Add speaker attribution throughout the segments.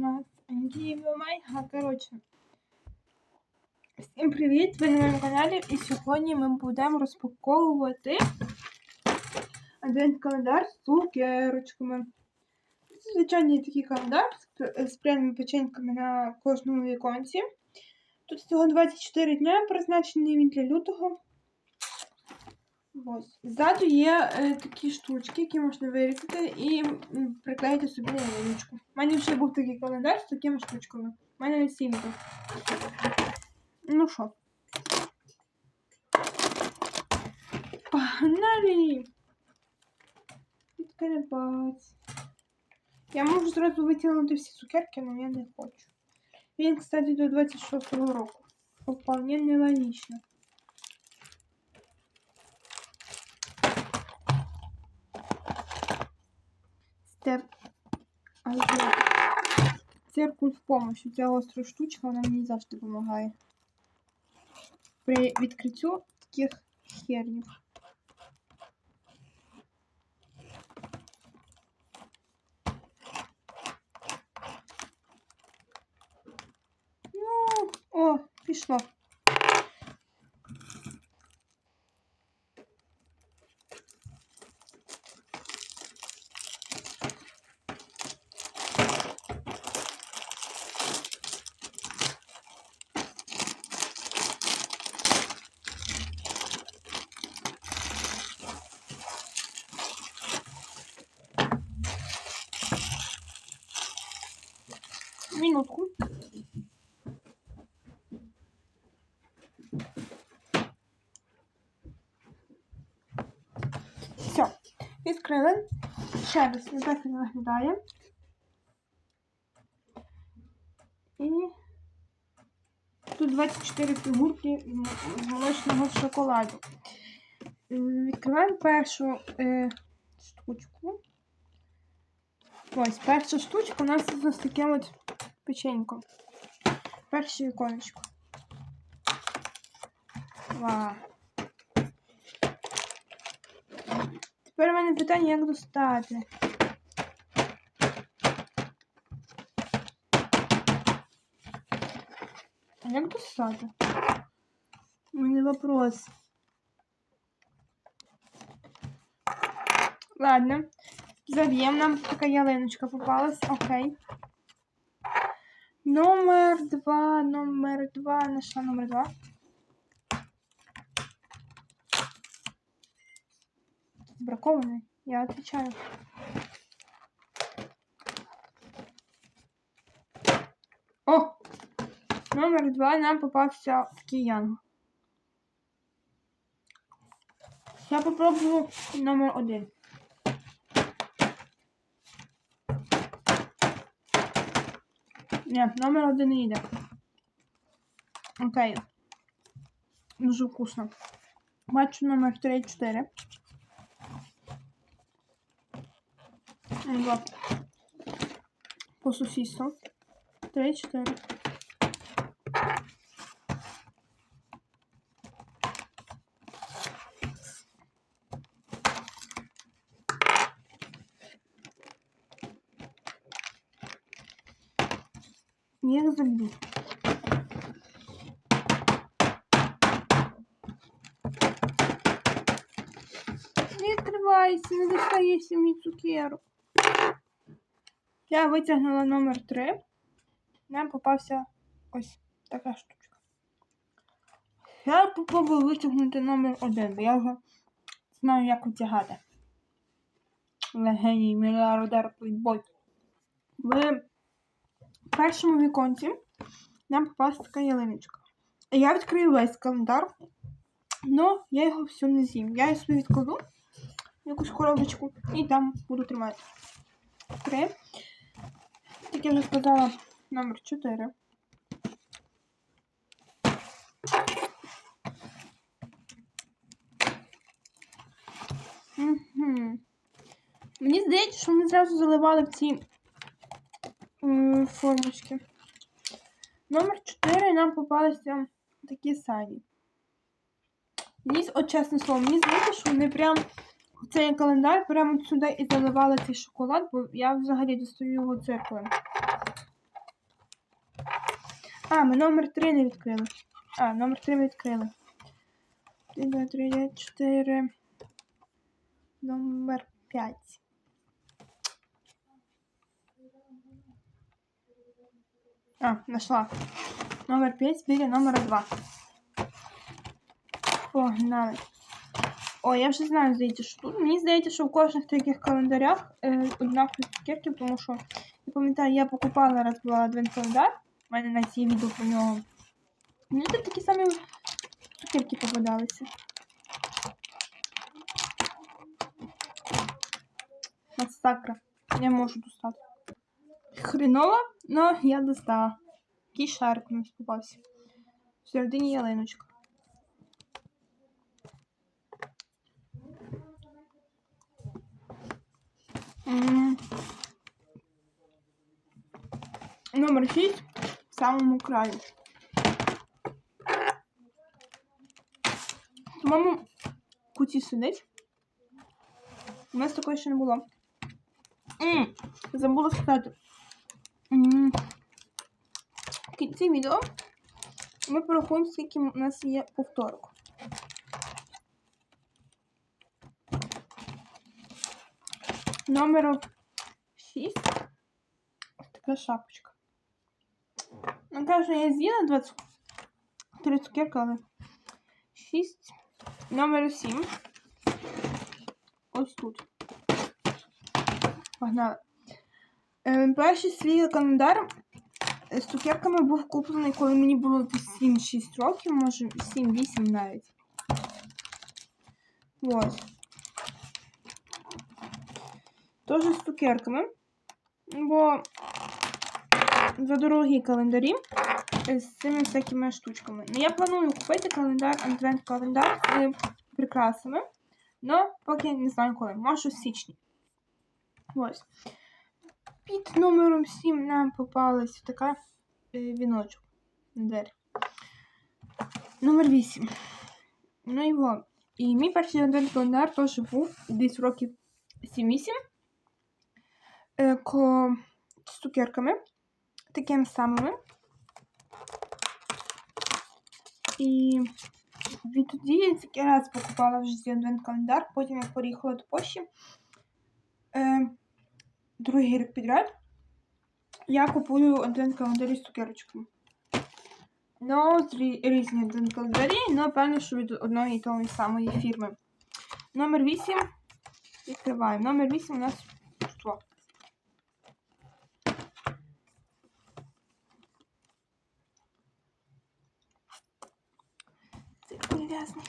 Speaker 1: Give you. Коротше. Всім привіт! Ви на моєму каналі і сьогодні ми будемо розпаковувати адвент календар з цукерочками. Це звичайний такий календар з пряними печеньками на кожному віконці. Тут всього 24 дня, призначений він для лютого. Ось. Ззаду є е, такі штучки, які можна вирізати і приклеїти собі на ялиночку. У мене вже був такий календар з такими штучками. У мене сім. Ну що? Погнали! Відкривати. Я можу зразу витягнути всі цукерки, але я не хочу. Він, кстати, до 26-го року. Вполне нелогічно. Азот. Циркуль в помощь. Ця остра штучка, вона мені завжди допомагає. При відкриттю таких хернів. Ну, о, пішло. Все, відкрили. Ще раз, він виглядає. І тут 24 фігурки молочного шоколаду. Відкриваємо першу е, штучку. Ось, перша штучка у нас з ось таким от печеньком. Перше віконечко. Вау. Тепер у мене питання, як достати. А як достати? У мене вопрос. Ладно. Заб'ємо, нам така ялиночка попалась. Окей. Номер два, номер два. Нашла номер два. Бракованный. Я отвечаю. О! Номер два нам попався такий янг. Я попробую номер один. Ні, номер один не йде. Окей. Дуже вкусно. Бачу номер 3 Два. По сусідству. 3 4. Їх заб'ю. Не відкривайся, не достається мій цукерок. Я витягнула номер 3. Нам попався ось така штучка. Я попробую витягнути номер 1, бо я вже знаю, як витягати. Легеній мільярдер плейбой. В першому віконці нам попалась така ялиночка. Я відкрию весь календар, але я його всю не з'їм. Я собі відкладу якусь коробочку і там буду тримати. Три. Я вже сказала, номер 4. Угу. Мені здається, що ми зразу заливали в ці формочки. Номер 4 нам попалися такі самі. Мені, от чесне слово, мені здається, що вони прям цей календар прямо сюди і заливали цей шоколад, бо я взагалі достаю його циркулем. А, ми номер 3 не відкрили. А, номер 3 ми відкрили. 1, 2, 3, 4. Номер 5. А, нашла. Номер 5 біля номера 2. Погнали. О, я вже знаю, здається, що тут. Мені здається, що в кожних таких календарях е, однакові цукерки, тому що я пам'ятаю, я покупала раз була адвент календар. У мене на цій відео про нього. Мені тут такі самі цукерки попадалися. Масакра. Я можу достати. Хреново, но я достала. Який шарик у нас попався. В середині ялиночка. Номер 6 в самому краю. В моєму куті сидить. У нас такої ще не було. М, Забула сказати. М, В кінці відео ми порахуємо, скільки у нас є повторок. Номер 6. Ось така шапочка. Ну, каже, я з'їла 23 цукерки, але 6. Номер 7. Ось тут. Погнали. Е, перший свій календар з цукерками був куплений, коли мені було 7-6 років, може 7-8 навіть. Ось. Теж з цукерками. Бо за дорогі календарі з цими всякими штучками. Ну, я планую купити календар, адвент-календар з прикрасами. Но поки не знаю коли. Може в січні. Ось. Під номером 7 нам попалась така е, віночок двері. Номер 8. Ну його. І мій перший адвент календар теж був десь років 7-8. Е, ко... з цукерками. Такими самими. І відтоді я тільки раз покупала в житті адвент календар, потім я переїхала до Польщі. Е, другий рік підряд я купую адвент календарі з цукерочками. Ну, різні адвент календарі, але певно, що від одної і тої самої фірми. Номер 8. Відкриваємо. Номер 8 у нас що? Цей прив'язний.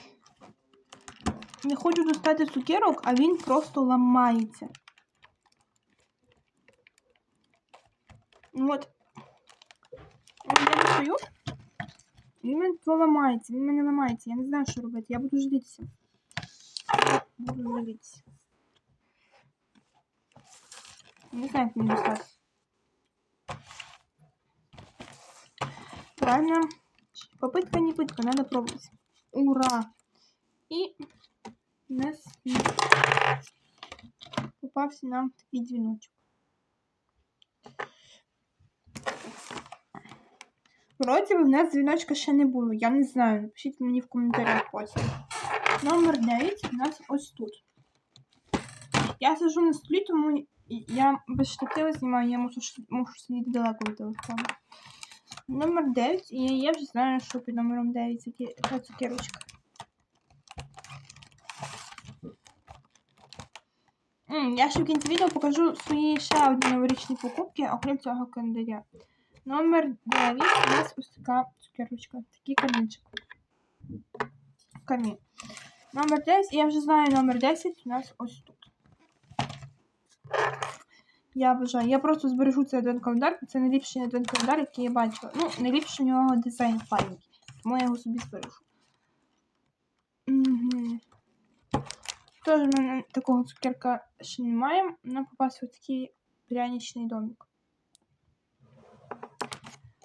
Speaker 1: Не хочу достати цукерок, а він просто ламається. Ну От. От Я достаю. Він мене то ламається, він мене ламається. Я не знаю, що робити. Я буду жалітися. Буду жалітися. Не знаю, як мені достати. Правильно. Попытка не пытка, надо пробовать. Ура! І нас попався нам такий дзвіночок. Вроді в нас дзвіночка ще не було. Я не знаю. Напишіть мені в коментарях потім. Номер 9 у нас ось тут. Я сижу на столі, тому я без штатива знімаю, я мушу, мушу сидіти далеко від телефону. Номер 9, і я вже знаю, що під номером 9 яке- цукерочка. Я ще в кінці відео покажу свої ще одні новорічні покупки, окрім цього календаря. Номер 9 у нас ось така цукерочка, такий камінчик. Камін. Номер 10, я вже знаю номер 10 у нас ось тут. Я бажаю. Я просто збережу цей один календар. Це найліпший один календар, який я бачила. Ну, найліпший у нього дизайн файний. Тому я його собі збережу. Угу. Теж в мене такого цукерка ще немає. Нам попався такий пряничний домик.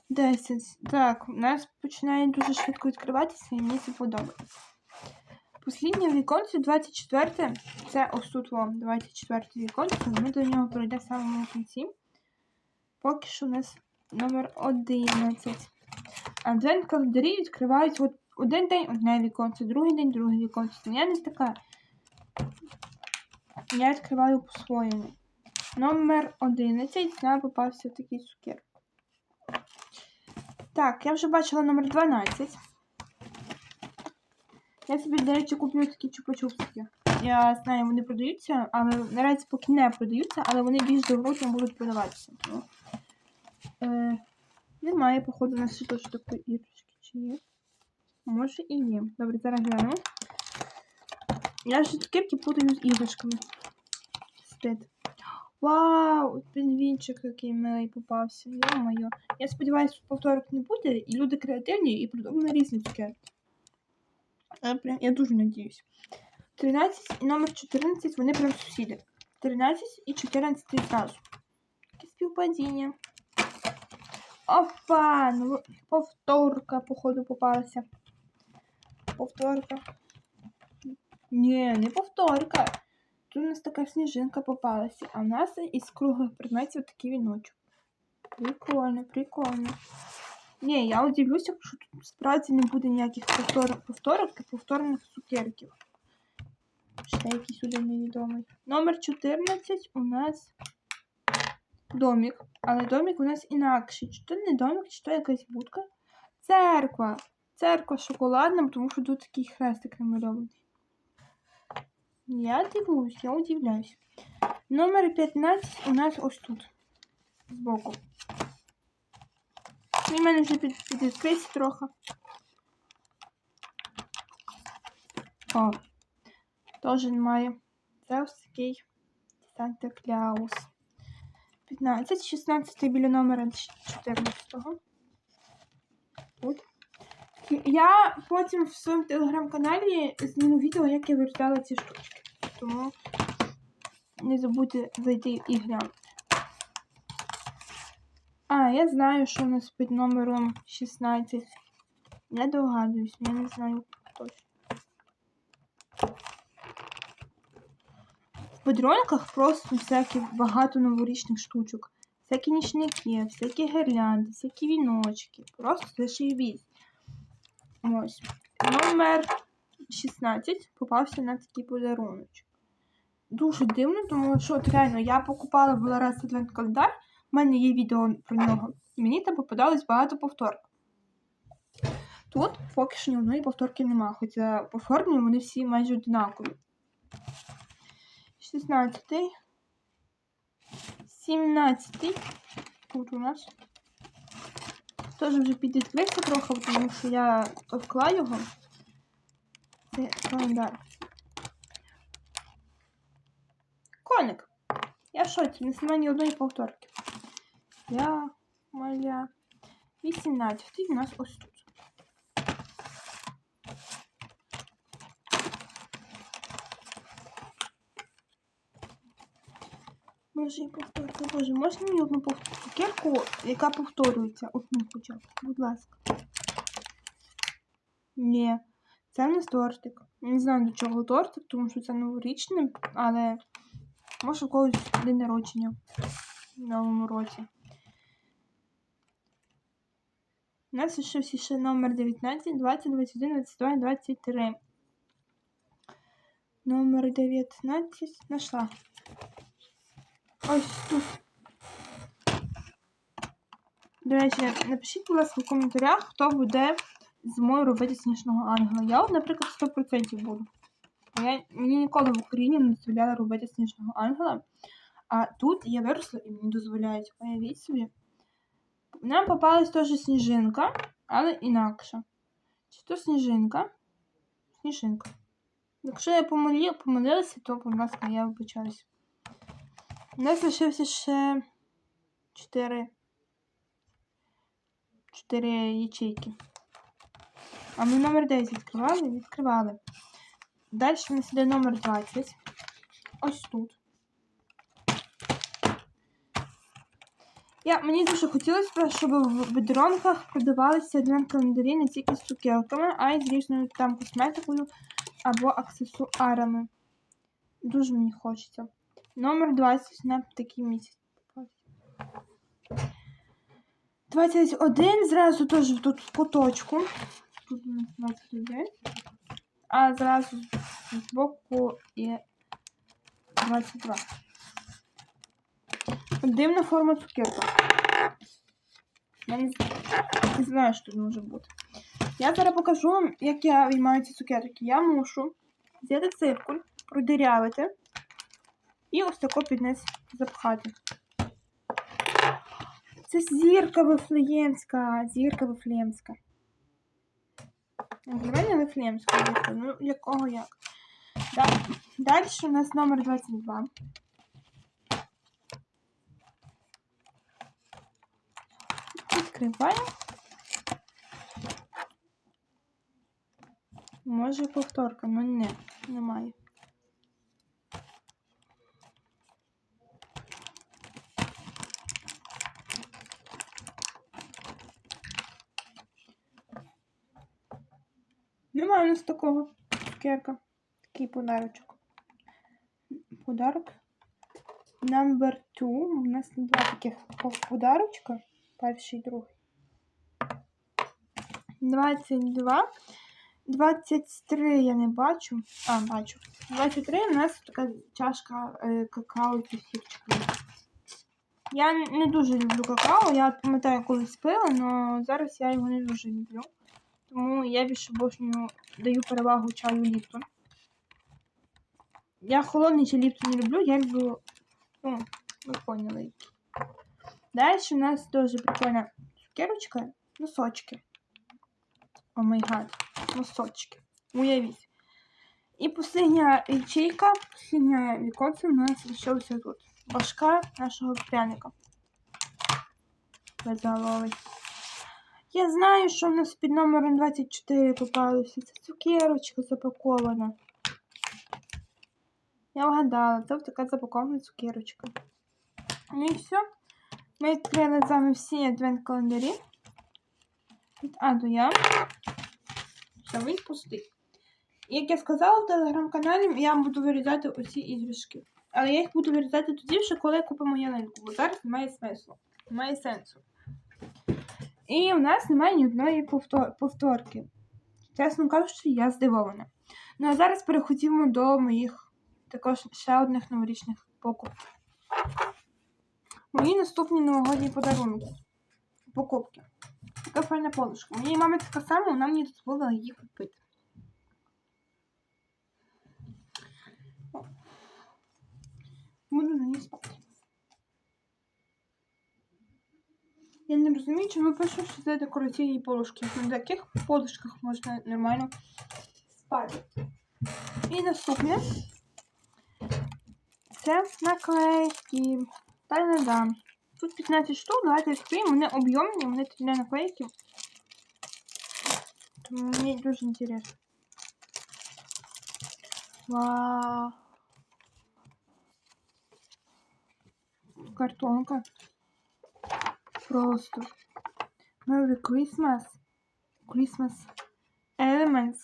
Speaker 1: 10. Так, у нас починає дуже швидко відкриватися, і мені це подобається. Посліднє віконце 24. Це ось вам 24 віконце. Ми до нього пройдемо в самому кінці. Поки що у нас номер 11. Адвент календарі відкривають от один день одне віконце, другий день друге віконце. Ну, Я не така. Я відкриваю по-своєму. Номер 11. Нам попався такий цукер. Так, я вже бачила номер 12. Я собі, до речі, куплю такі чупа-чупсики. Я знаю, вони продаються, але наразі поки не продаються, але вони більш довготно будуть продаватися. Е, немає, походу, на світочку такої іграшки. Чи є? Може і є. Добре, зараз глянемо. Я вже цукерки путаю з іграшками. Стид. Вау! Пінгвінчик який милий попався. Йо-моє. Я сподіваюся, повторок не буде, і люди креативні і придумали різні цукерки. Прям, я дуже надіюсь. 13 і номер 14 вони прям сусіди. 13 і 14 зразу. Таке співпадіння. Опа! Ну, повторка, походу, попалася. Повторка. Ні, не повторка. Тут у нас така сніжинка попалася, а в нас із круглих предметів такий віночок. Прикольно, прикольно. Ні, я удивлюся, якщо тут справді не буде ніяких повторок, повторок та повторних цукерків. Ще якийсь один невідомий. Номер 14 у нас домик. Але домик у нас інакший. Чи то не домик, чи то якась будка. Церква. Церква шоколадна, тому що тут такий хрестик намальований. Я дивуюсь, я удивляюсь. Номер 15 у нас ось тут. Збоку. Він мене вже під, підвідкрився трохи. О, теж немає. Ось такий Санта Кляус. 15, 16 біля номера 14. От. Я потім в своєму телеграм-каналі зніму відео, як я вертала ці штучки. Тому не забудьте зайти і глянути. А, я знаю, що у нас під номером 16. Я догадуюсь, я не знаю точно. В подарунках просто всякі багато новорічних штучок. Всякі нічники, всякі гірлянди, всякі віночки. Просто зашибісь. Ось. Номер 16 попався на такий подаруночок. Дуже дивно, тому що от реально я покупала була раз адвент календар. У мене є відео про нього. Мені там попадалось багато повторок. Тут поки що ні одної повторки нема, хоча по формі вони всі майже однакові. 16. 17. Тут у нас. Теж вже підвідкрився трохи, тому що я товкла його. Це календар. Коник. Я в шоці, не знімаю ні одної повторки. Я моя 18 у нас ось тут. Боже, і повторка, боже, можна мені одну повторку, яка повторюється? Одну хоча б, будь ласка. Ні, це в нас тортик. Не знаю до чого тортик, тому що це новорічне, але може у когось день народження в новому році. У нас всі ще номер 19, 20, 21, 22, 23. Номер 19 знайшла. Ось тут. До речі, напишіть, будь ласка, в коментарях, хто буде зимою робити сніжного ангела. Я, наприклад, 100% буду. Я, мені ніколи в Україні не дозволяли робити сніжного ангела. А тут я виросла і мені дозволяють. Уявіть собі. Нам попалась теж сніжинка, але інакша. Чи то сніжинка? Сніжинка. Якщо я помилилася, то, будь ласка, я вибачаюся. У нас лишився ще 4 4 ячейки. А ми номер 10 відкривали? Відкривали. Далі у нас іде номер 20. Ось тут. Я, мені дуже хотілося, щоб в бедронках продавалися адвент календарі не тільки з цукерками, а й з різною там косметикою або аксесуарами. Дуже мені хочеться. Номер 20 на такий місяць. 21 зразу теж тут в куточку. Тут у нас 21. А зразу з боку є 22. Дивна форма цукерка. Я не, не знаю, що тут може бути. Я зараз покажу вам, як я виймаю ці цукерки. Я мушу взяти циркуль, продирявити і ось тако під запхати. Це зірка вифлеємська, зірка вифлеємська. Для мене вифлеємська зірка, ну якого як. Да. Далі у нас номер 22. Відкриваємо. Може повторка, ну не, немає. Немає у нас такого цукерка. Такий подарочок. Подарок. Number two. У нас два таких подарочка. Перший другий. 22. 23 я не бачу. А, бачу. 23 у нас така чашка е, какао з кефірчиком. Я не дуже люблю какао. Я пам'ятаю, колись пила, але зараз я його не дуже люблю. Тому я більше обожнюю даю перевагу чаю Ліптон. Я холодний чай Ліптон не люблю, я люблю. Ну, ви поняли. Далі у нас дуже прикольна цукерочка, носочки. О май гад, носочки. Уявіть. І последня ячейка, последня віконце у нас лишилася тут. Башка нашого пряника. Безголовий. Я знаю, що в нас під номером 24 попалося. Це цукерочка запакована. Я вгадала, це така запакована цукерочка. Ну і все. Ми відкрили з вами всі адвент календарі. Від А до Я. Все, він пустий. Як я сказала в телеграм-каналі, я буду вирізати усі іграшки. Але я їх буду вирізати тоді, вже коли купимо ялинку, бо зараз немає смислу. Немає сенсу. І в нас немає ні одної повтор повторки. Чесно кажучи, я здивована. Ну а зараз переходимо до моїх також ще одних новорічних покупок. Мої наступні новогодні подарунки. Покупки. Така файна подушка. Моїй мамі така сама, вона мені дозволила її купити. Буду на ній спати. Я не розумію, чому пишуть, що це декораційні подушки. На таких подушках можна нормально спати. І наступне це наклейки. Та не дам. Тут 15 штук, давайте відкриємо. Вони об'ємні, вони тут для наклейки. Тому мені дуже інтересно. Вау. Картонка. Просто. Merry Christmas. Christmas Elements.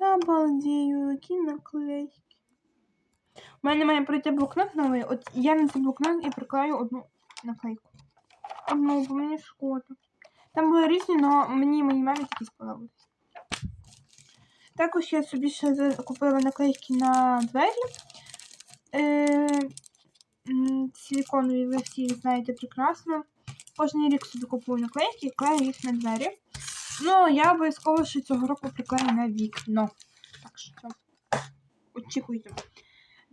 Speaker 1: Я обалдею, які наклейки. У мене має прийти блокнот новий. От я на цей блокнот і приклею одну наклейку. Одну, бо мені шкода. Там були різні, але мені мої мамі такі сподобались. Також я собі ще купила наклейки на двері. Е, силіконові, ви всі знаєте прекрасно. Кожен рік собі купую наклейки і клею їх на двері. Ну, я обов'язково ще цього року приклею на вікно. Так що очікуйте.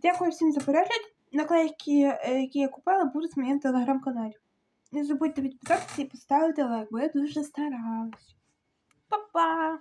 Speaker 1: Дякую всім за перегляд. Наклейки, е, які я купила, будуть в моєму телеграм-каналі. Не забудьте підписатися і поставити лайк, бо я дуже старалась. Па-па!